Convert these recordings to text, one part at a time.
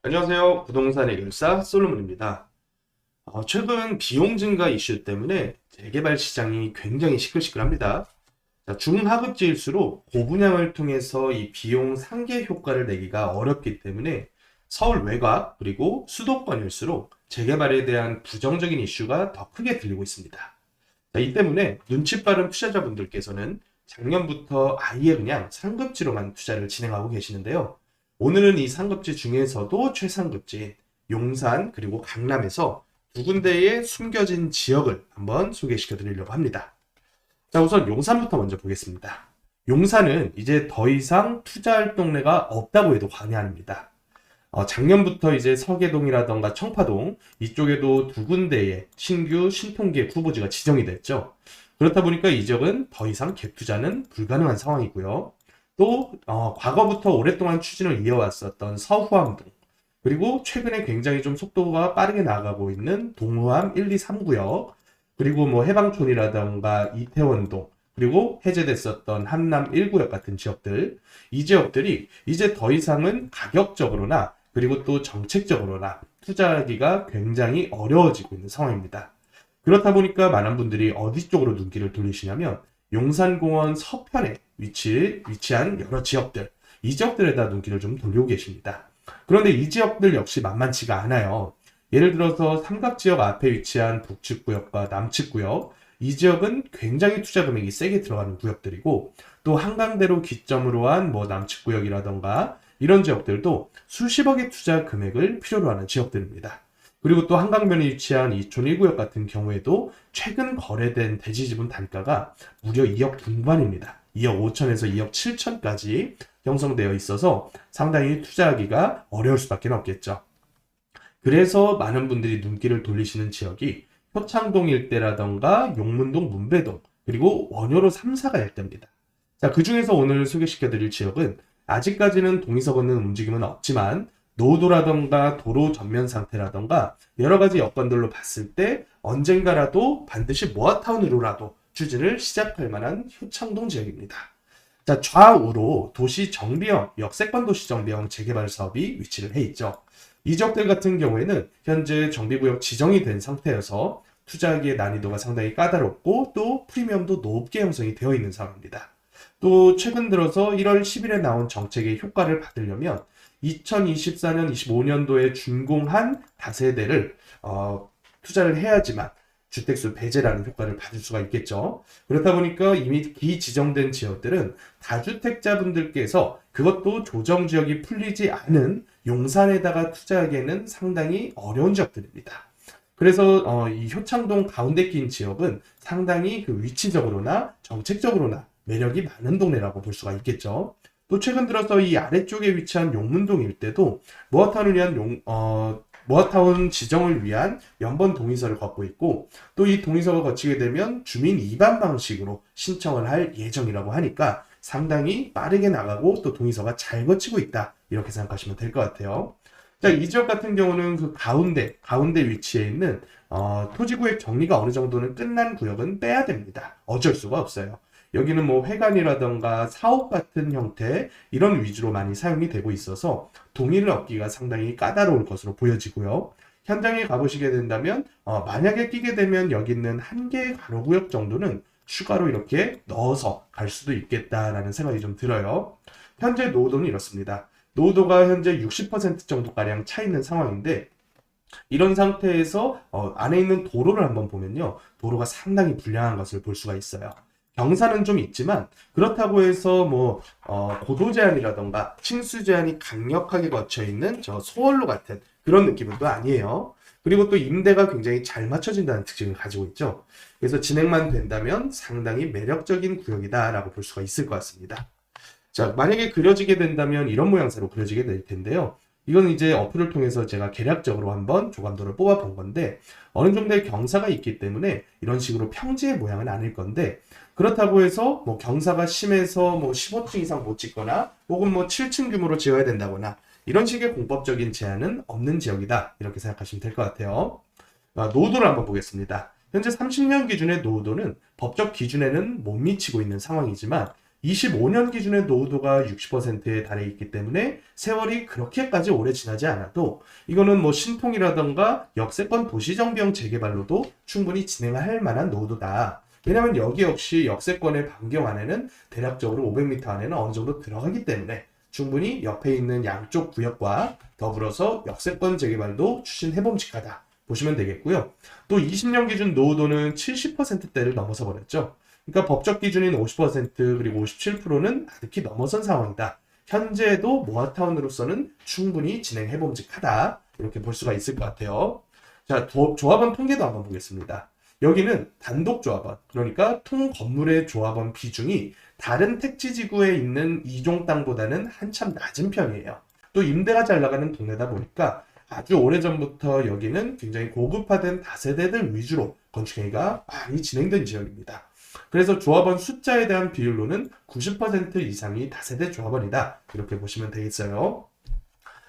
안녕하세요. 부동산 해결사 솔로몬입니다. 어, 최근 비용 증가 이슈 때문에 재개발 시장이 굉장히 시끌시끌합니다. 자, 중하급지일수록 고분양을 통해서 이 비용 상계 효과를 내기가 어렵기 때문에 서울 외곽 그리고 수도권일수록 재개발에 대한 부정적인 이슈가 더 크게 들리고 있습니다. 자, 이 때문에 눈치 빠른 투자자분들께서는 작년부터 아예 그냥 상급지로만 투자를 진행하고 계시는데요. 오늘은 이 상급지 중에서도 최상급지인 용산 그리고 강남에서 두 군데의 숨겨진 지역을 한번 소개시켜 드리려고 합니다. 자, 우선 용산부터 먼저 보겠습니다. 용산은 이제 더 이상 투자할 동네가 없다고 해도 과언이 아닙니다. 어, 작년부터 이제 서계동이라던가 청파동 이쪽에도 두 군데의 신규 신통기의 후보지가 지정이 됐죠. 그렇다 보니까 이 지역은 더 이상 갭 투자는 불가능한 상황이고요. 또 어, 과거부터 오랫동안 추진을 이어왔었던 서후암동 그리고 최근에 굉장히 좀 속도가 빠르게 나가고 있는 동호암 1, 2, 3구역 그리고 뭐 해방촌이라던가 이태원동 그리고 해제됐었던 한남 1구역 같은 지역들 이 지역들이 이제 더 이상은 가격적으로나 그리고 또 정책적으로나 투자하기가 굉장히 어려워지고 있는 상황입니다. 그렇다 보니까 많은 분들이 어디 쪽으로 눈길을 돌리시냐면 용산공원 서편에 위치, 위치한 여러 지역들, 이 지역들에다 눈길을 좀 돌리고 계십니다. 그런데 이 지역들 역시 만만치가 않아요. 예를 들어서 삼각지역 앞에 위치한 북측구역과 남측구역, 이 지역은 굉장히 투자 금액이 세게 들어가는 구역들이고, 또 한강대로 기점으로 한 뭐 남측구역이라던가 이런 지역들도 수십억의 투자 금액을 필요로 하는 지역들입니다. 그리고 또 한강변에 위치한 이촌 1구역 같은 경우에도 최근 거래된 대지 지분 단가가 무려 2억 중반입니다. 2억 5천에서 2억 7천까지 형성되어 있어서 상당히 투자하기가 어려울 수밖에 없겠죠. 그래서 많은 분들이 눈길을 돌리시는 지역이 효창동 일대라던가 용문동 문배동 그리고 원효로 3사가 일대입니다. 자, 그 중에서 오늘 소개시켜 드릴 지역은 아직까지는 동의서 걷는 움직임은 없지만 노도라던가 도로 전면 상태라던가 여러 가지 여건들로 봤을 때 언젠가라도 반드시 모아타운으로라도 추진을 시작할 만한 효창동 지역입니다. 자, 좌우로 도시 정비형, 역세권 도시 정비형 재개발 사업이 위치를 해 있죠. 이 지역들 같은 경우에는 현재 정비구역 지정이 된 상태여서 투자하기의 난이도가 상당히 까다롭고 또 프리미엄도 높게 형성이 되어 있는 상황입니다. 또 최근 들어서 1월 10일에 나온 정책의 효과를 받으려면 2024년, 25년도에 준공한 다세대를 어, 투자를 해야지만 주택수 배제라는 효과를 받을 수가 있겠죠. 그렇다 보니까 이미 기지정된 지역들은 다주택자분들께서 그것도 조정 지역이 풀리지 않은 용산에다가 투자하기에는 상당히 어려운 지역들입니다. 그래서 어, 이 효창동 가운데 낀 지역은 상당히 그 위치적으로나 정책적으로나 매력이 많은 동네라고 볼 수가 있겠죠. 또 최근 들어서 이 아래쪽에 위치한 용문동 일대도 모아타운을 위한 용, 어, 모아타운 지정을 위한 연번 동의서를 갖고 있고 또 이 동의서가 거치게 되면 주민 입안 방식으로 신청을 할 예정이라고 하니까 상당히 빠르게 나가고 또 동의서가 잘 거치고 있다 이렇게 생각하시면 될 것 같아요. 자, 이 지역 같은 경우는 그 가운데 가운데 위치해 있는 어, 토지구역 정리가 어느 정도는 끝난 구역은 빼야 됩니다. 어쩔 수가 없어요. 여기는 뭐 회관이라던가 사옥 같은 형태 이런 위주로 많이 사용이 되고 있어서 동의를 얻기가 상당히 까다로울 것으로 보여지고요. 현장에 가보시게 된다면 어, 만약에 끼게 되면 여기 있는 한 개의 가로구역 정도는 추가로 이렇게 넣어서 갈 수도 있겠다라는 생각이 좀 들어요. 현재 노후도는 이렇습니다. 노후도가 현재 60% 정도가량 차 있는 상황인데 이런 상태에서 어, 안에 있는 도로를 한번 보면요. 도로가 상당히 불량한 것을 볼 수가 있어요. 경사는 좀 있지만 그렇다고 해서 뭐 어, 고도 제한이라던가 층수 제한이 강력하게 거쳐 있는 저 소월로 같은 그런 느낌은 또 아니에요. 그리고 또 임대가 굉장히 잘 맞춰진다는 특징을 가지고 있죠. 그래서 진행만 된다면 상당히 매력적인 구역이다라고 볼 수가 있을 것 같습니다. 자, 만약에 그려지게 된다면 이런 모양새로 그려지게 될 텐데요. 이건 이제 어플을 통해서 제가 계략적으로 한번 조감도를 뽑아 본 건데 어느 정도의 경사가 있기 때문에 이런 식으로 평지의 모양은 아닐 건데 그렇다고 해서 뭐 경사가 심해서 뭐 15층 이상 못 짓거나 혹은 뭐 7층 규모로 지어야 된다거나 이런 식의 공법적인 제한은 없는 지역이다 이렇게 생각하시면 될 것 같아요. 아, 노후도를 한번 보겠습니다. 현재 30년 기준의 노후도는 법적 기준에는 못 미치고 있는 상황이지만 25년 기준의 노후도가 60%에 달해 있기 때문에 세월이 그렇게까지 오래 지나지 않아도 이거는 뭐 신통이라던가 역세권 도시정비형 재개발로도 충분히 진행할 만한 노후도다. 왜냐하면 여기 역시 역세권의 반경 안에는 대략적으로 500m 안에는 어느 정도 들어가기 때문에 충분히 옆에 있는 양쪽 구역과 더불어서 역세권 재개발도 추진해 봄직하다 보시면 되겠고요. 또 20년 기준 노후도는 70%대를 넘어서 버렸죠. 그러니까 법적 기준인 50% 그리고 57%는 아득히 넘어선 상황이다. 현재도 모아타운으로서는 충분히 진행해 봄직하다. 이렇게 볼 수가 있을 것 같아요. 자, 조- 조합원 통계도 한번 보겠습니다. 여기는 단독 조합원, 그러니까 통 건물의 조합원 비중이 다른 택지 지구에 있는 이종 땅보다는 한참 낮은 편이에요. 또 임대가 잘 나가는 동네다 보니까 아주 오래전부터 여기는 굉장히 고급화된 다세대들 위주로 건축행위가 많이 진행된 지역입니다. 그래서 조합원 숫자에 대한 비율로는 90% 이상이 다세대 조합원이다. 이렇게 보시면 되겠어요.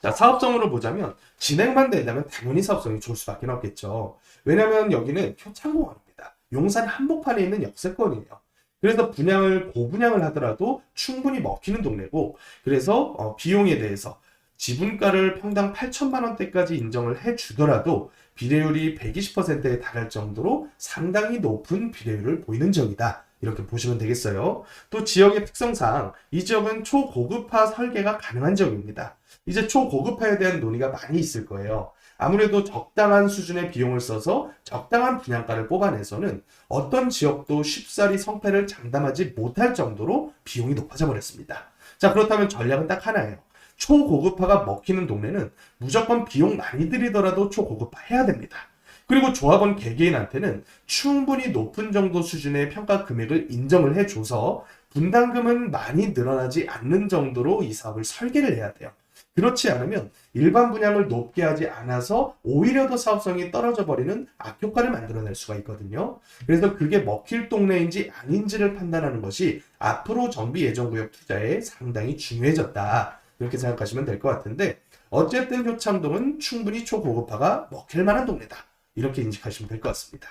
자, 사업성으로 보자면 진행만 된다면 당연히 사업성이 좋을 수밖에 없겠죠. 왜냐하면 여기는 효창공원입니다. 용산 한복판에 있는 역세권이에요. 그래서 분양을 고분양을 하더라도 충분히 먹히는 동네고 그래서 어, 비용에 대해서 지분가를 평당 8천만 원대까지 인정을 해주더라도 비례율이 120%에 달할 정도로 상당히 높은 비례율을 보이는 지역이다. 이렇게 보시면 되겠어요. 또 지역의 특성상 이 지역은 초고급화 설계가 가능한 지역입니다. 이제 초고급화에 대한 논의가 많이 있을 거예요. 아무래도 적당한 수준의 비용을 써서 적당한 분양가를 뽑아내서는 어떤 지역도 쉽사리 성패를 장담하지 못할 정도로 비용이 높아져 버렸습니다. 자, 그렇다면 전략은 딱 하나예요. 초고급화가 먹히는 동네는 무조건 비용 많이 들이더라도 초고급화 해야 됩니다. 그리고 조합원 개개인한테는 충분히 높은 정도 수준의 평가 금액을 인정을 해줘서 분담금은 많이 늘어나지 않는 정도로 이 사업을 설계를 해야 돼요. 그렇지 않으면 일반 분양을 높게 하지 않아서 오히려 더 사업성이 떨어져 버리는 악효과를 만들어낼 수가 있거든요. 그래서 그게 먹힐 동네인지 아닌지를 판단하는 것이 앞으로 정비 예정구역 투자에 상당히 중요해졌다. 이렇게 생각하시면 될 것 같은데 어쨌든 효창동은 충분히 초고급화가 먹힐 만한 동네다. 이렇게 인식하시면 될 것 같습니다.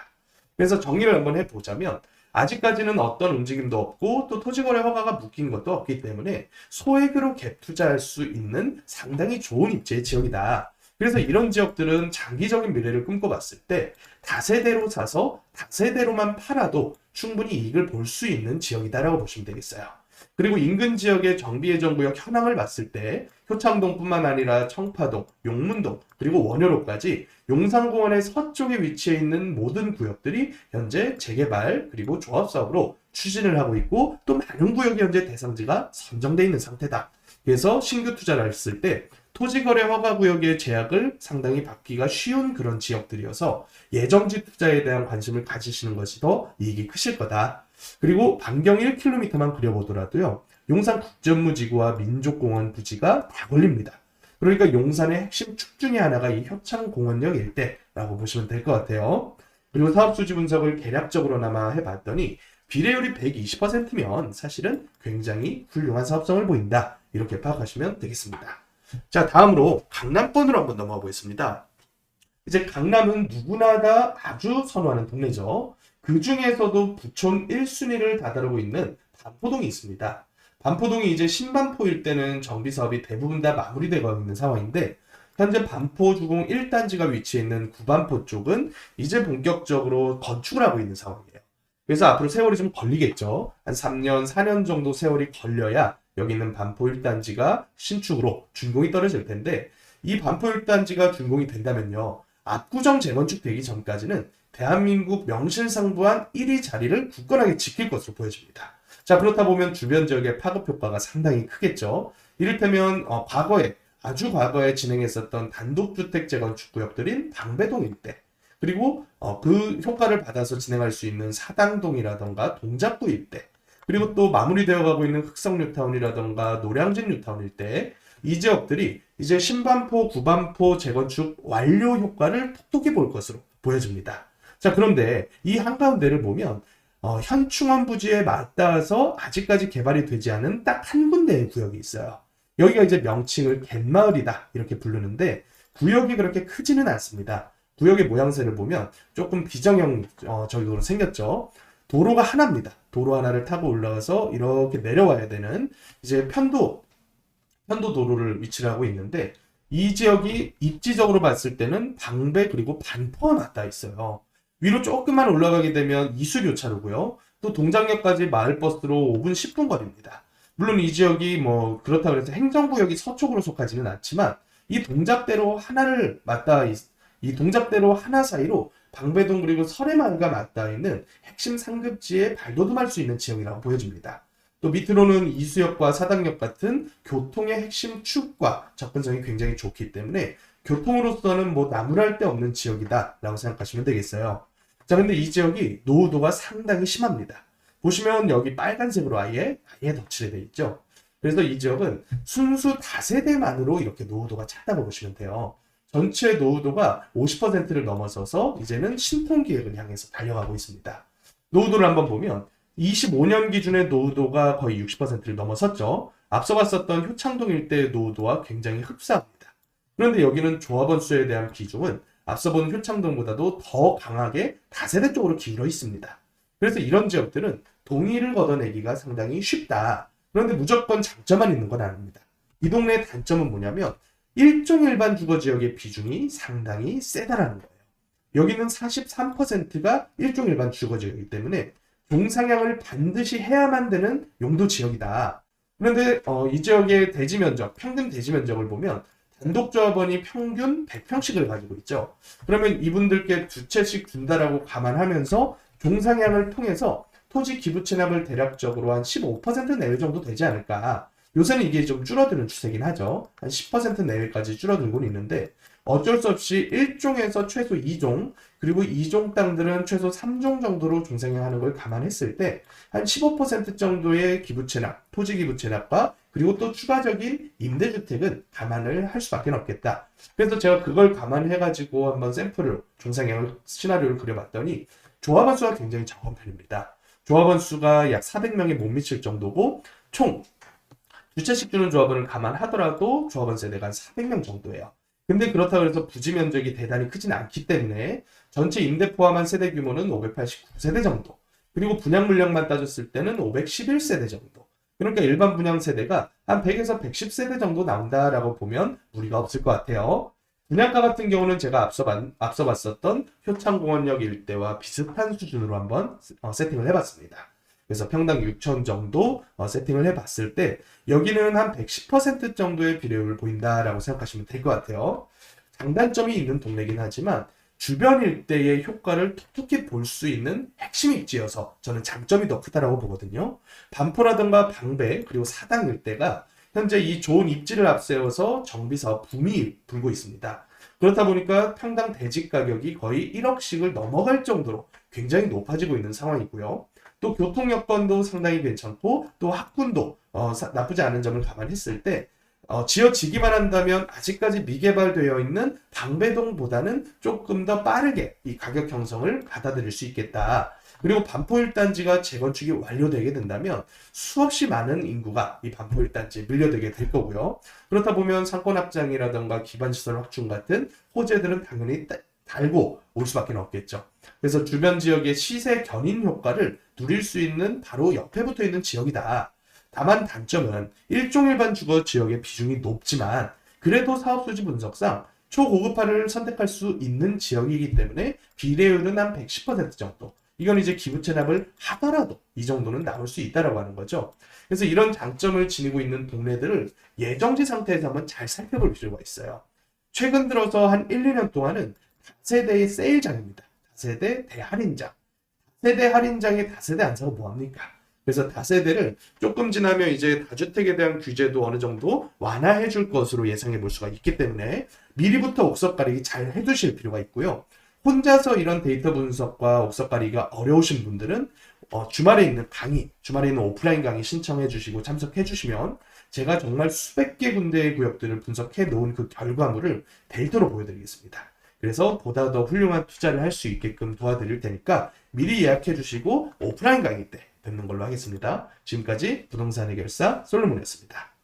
그래서 정리를 한번 해보자면 아직까지는 어떤 움직임도 없고 또 토지거래 허가가 묶인 것도 없기 때문에 소액으로 갭 투자할 수 있는 상당히 좋은 입지의 지역이다. 그래서 이런 지역들은 장기적인 미래를 꿈꿔봤을 때 다세대로 사서 다세대로만 팔아도 충분히 이익을 볼 수 있는 지역이다라고 보시면 되겠어요. 그리고 인근 지역의 정비예정구역 현황을 봤을 때 효창동뿐만 아니라 청파동, 용문동, 그리고 원효로까지 용산공원의 서쪽에 위치해 있는 모든 구역들이 현재 재개발 그리고 조합 사업으로 추진을 하고 있고 또 많은 구역이 현재 대상지가 선정돼 있는 상태다. 그래서 신규 투자를 했을 때 토지거래 허가 구역의 제약을 상당히 받기가 쉬운 그런 지역들이어서 예정지 투자에 대한 관심을 가지시는 것이 더 이익이 크실 거다. 그리고 반경 1km만 그려보더라도요. 용산 국전무지구와 민족공원 부지가 다 걸립니다. 그러니까 용산의 핵심 축 중에 하나가 이 효창공원역 일대라고 보시면 될 것 같아요. 그리고 사업수지 분석을 개략적으로나마 해봤더니 비례율이 120%면 사실은 굉장히 훌륭한 사업성을 보인다. 이렇게 파악하시면 되겠습니다. 자, 다음으로 강남권으로 한번 넘어가 보겠습니다. 이제 강남은 누구나 다 아주 선호하는 동네죠. 그 중에서도 부촌 1순위를 다다르고 있는 반포동이 있습니다. 반포동이 이제 신반포 일대는 정비 사업이 대부분 다 마무리되고 있는 상황인데 현재 반포 주공 1단지가 위치해 있는 구반포 쪽은 이제 본격적으로 건축을 하고 있는 상황이에요. 그래서 앞으로 세월이 좀 걸리겠죠. 한 3년, 4년 정도 세월이 걸려야 여기 있는 반포 1단지가 신축으로 준공이 떨어질 텐데 이 반포 1단지가 준공이 된다면요. 압구정 재건축 되기 전까지는 대한민국 명실상부한 1위 자리를 굳건하게 지킬 것으로 보여집니다. 자, 그렇다 보면 주변 지역의 파급 효과가 상당히 크겠죠. 이를테면 어, 과거에 아주 과거에 진행했었던 단독주택 재건축 구역들인 방배동 일대 그리고 어, 그 효과를 받아서 진행할 수 있는 사당동이라던가 동작구 일대 그리고 또 마무리되어 가고 있는 흑성 뉴타운이라던가 노량진 뉴타운 일대 이 지역들이 이제 신반포, 구반포 재건축 완료 효과를 톡톡히 볼 것으로 보여집니다. 자, 그런데 이 한가운데를 보면 어, 현충원 부지에 맞닿아서 아직까지 개발이 되지 않은 딱 한 군데의 구역이 있어요. 여기가 이제 명칭을 갯마을이다 이렇게 부르는데 구역이 그렇게 크지는 않습니다. 구역의 모양새를 보면 조금 비정형 어, 생겼죠. 도로가 하나입니다. 도로 하나를 타고 올라가서 이렇게 내려와야 되는 이제 편도 편도 도로를 위치를 하고 있는데 이 지역이 입지적으로 봤을 때는 방배 그리고 반포가 맞닿아 있어요. 위로 조금만 올라가게 되면 이수교차로고요. 또 동작역까지 마을버스로 5분 10분 거리입니다. 물론 이 지역이 뭐 그렇다고 해서 행정구역이 서쪽으로 속하지는 않지만 이 동작대로 하나를 맞닿아 있, 이 동작대로 하나 사이로 방배동 그리고 설해마을과 맞닿아 있는 핵심 상급지에 발돋움할 수 있는 지역이라고 보여집니다. 또 밑으로는 이수역과 사당역 같은 교통의 핵심 축과 접근성이 굉장히 좋기 때문에 교통으로서는 뭐 나무랄 데 없는 지역이다라고 생각하시면 되겠어요. 자, 근데 이 지역이 노후도가 상당히 심합니다. 보시면 여기 빨간색으로 아예 아예 덧칠이 되어 있죠. 그래서 이 지역은 순수 다세대만으로 이렇게 노후도가 작다고 보시면 돼요. 전체 노후도가 50%를 넘어서서 이제는 신통 기획을 향해서 달려가고 있습니다. 노후도를 한번 보면 25년 기준의 노후도가 거의 60%를 넘어섰죠. 앞서 봤었던 효창동 일대의 노후도와 굉장히 흡사합니다. 그런데 여기는 조합원 수에 대한 비중은 앞서 본 효창동보다도 더 강하게 다세대 쪽으로 기울어 있습니다. 그래서 이런 지역들은 동의를 걷어내기가 상당히 쉽다. 그런데 무조건 장점만 있는 건 아닙니다. 이 동네의 단점은 뭐냐면 일종 일반 주거 지역의 비중이 상당히 세다라는 거예요. 여기는 43%가 일종 일반 주거 지역이기 때문에 동상향을 반드시 해야만 되는 용도 지역이다. 그런데 어, 이 지역의 대지 면적, 평균 대지 면적을 보면 단독 조합원이 평균 100평씩을 가지고 있죠. 그러면 이분들께 두 채씩 준다라고 감안하면서 종상향을 통해서 토지 기부 체납을 대략적으로 한 15% 내외 정도 되지 않을까. 요새는 이게 좀 줄어드는 추세긴 하죠. 한 10% 내외까지 줄어들고 있는데 어쩔 수 없이 1종에서 최소 2종, 그리고 2종 땅들은 최소 3종 정도로 종상향하는 걸 감안했을 때 한 15% 정도의 기부 체납, 토지 기부 체납과 그리고 또 추가적인 임대주택은 감안을 할 수밖에 없겠다. 그래서 제가 그걸 감안해가지고 한번 샘플을 종상향을 시나리오를 그려봤더니 조합원 수가 굉장히 적은 편입니다. 조합원 수가 약 400명에 못 미칠 정도고 총 주체식 주는 조합원을 감안하더라도 조합원 세대가 한 400명 정도예요. 근데 그렇다고 해서 부지 면적이 대단히 크진 않기 때문에 전체 임대 포함한 세대 규모는 589세대 정도. 그리고 분양 물량만 따졌을 때는 511세대 정도. 그러니까 일반 분양 세대가 한 100에서 110세대 정도 나온다라고 보면 무리가 없을 것 같아요. 분양가 같은 경우는 제가 앞서, 봤, 앞서 봤었던 효창공원역 일대와 비슷한 수준으로 한번 어, 세팅을 해봤습니다. 그래서 평당 6천 정도 어, 세팅을 해봤을 때 여기는 한 110% 정도의 비례율을 보인다라고 생각하시면 될 것 같아요. 장단점이 있는 동네긴 하지만 주변 일대의 효과를 톡톡히 볼 수 있는 핵심 입지여서 저는 장점이 더 크다라고 보거든요. 반포라든가 방배 그리고 사당 일대가 현재 이 좋은 입지를 앞세워서 정비 사업 붐이 불고 있습니다. 그렇다 보니까 평당 대지 가격이 거의 1억씩을 넘어갈 정도로 굉장히 높아지고 있는 상황이고요. 또 교통 여건도 상당히 괜찮고 또 학군도 어, 사, 나쁘지 않은 점을 감안했을 때 어, 지어지기만 한다면 아직까지 미개발되어 있는 방배동보다는 조금 더 빠르게 이 가격 형성을 받아들일 수 있겠다. 그리고 반포 1단지가 재건축이 완료되게 된다면 수없이 많은 인구가 이 반포 1단지에 밀려들게 될 거고요. 그렇다 보면 상권 확장이라던가 기반시설 확충 같은 호재들은 당연히 달고 올 수밖에 없겠죠. 그래서 주변 지역의 시세 견인 효과를 누릴 수 있는 바로 옆에 붙어 있는 지역이다. 다만 단점은 일종일반 주거 지역의 비중이 높지만 그래도 사업수지 분석상 초고급화를 선택할 수 있는 지역이기 때문에 비례율은 한 110% 정도. 이건 이제 기부 체납을 하더라도 이 정도는 나올 수 있다라고 하는 거죠. 그래서 이런 장점을 지니고 있는 동네들을 예정지 상태에서 한번 잘 살펴볼 필요가 있어요. 최근 들어서 한 1, 2년 동안은 다세대의 세일장입니다. 다세대 대할인장. 세대 할인장에 다세대 안 사고 뭐합니까? 그래서 다세대를 조금 지나면 이제 다주택에 대한 규제도 어느 정도 완화해 줄 것으로 예상해 볼 수가 있기 때문에 미리부터 옥석 가리기 잘 해두실 필요가 있고요. 혼자서 이런 데이터 분석과 옥석 가리기가 어려우신 분들은 어, 주말에 있는 강의, 주말에 있는 오프라인 강의 신청해 주시고 참석해 주시면 제가 정말 수백 개 군데의 구역들을 분석해 놓은 그 결과물을 데이터로 보여드리겠습니다. 그래서 보다 더 훌륭한 투자를 할 수 있게끔 도와드릴 테니까 미리 예약해 주시고 오프라인 강의 때 뵙는 걸로 하겠습니다. 지금까지 부동산 해결사 솔로몬이었습니다.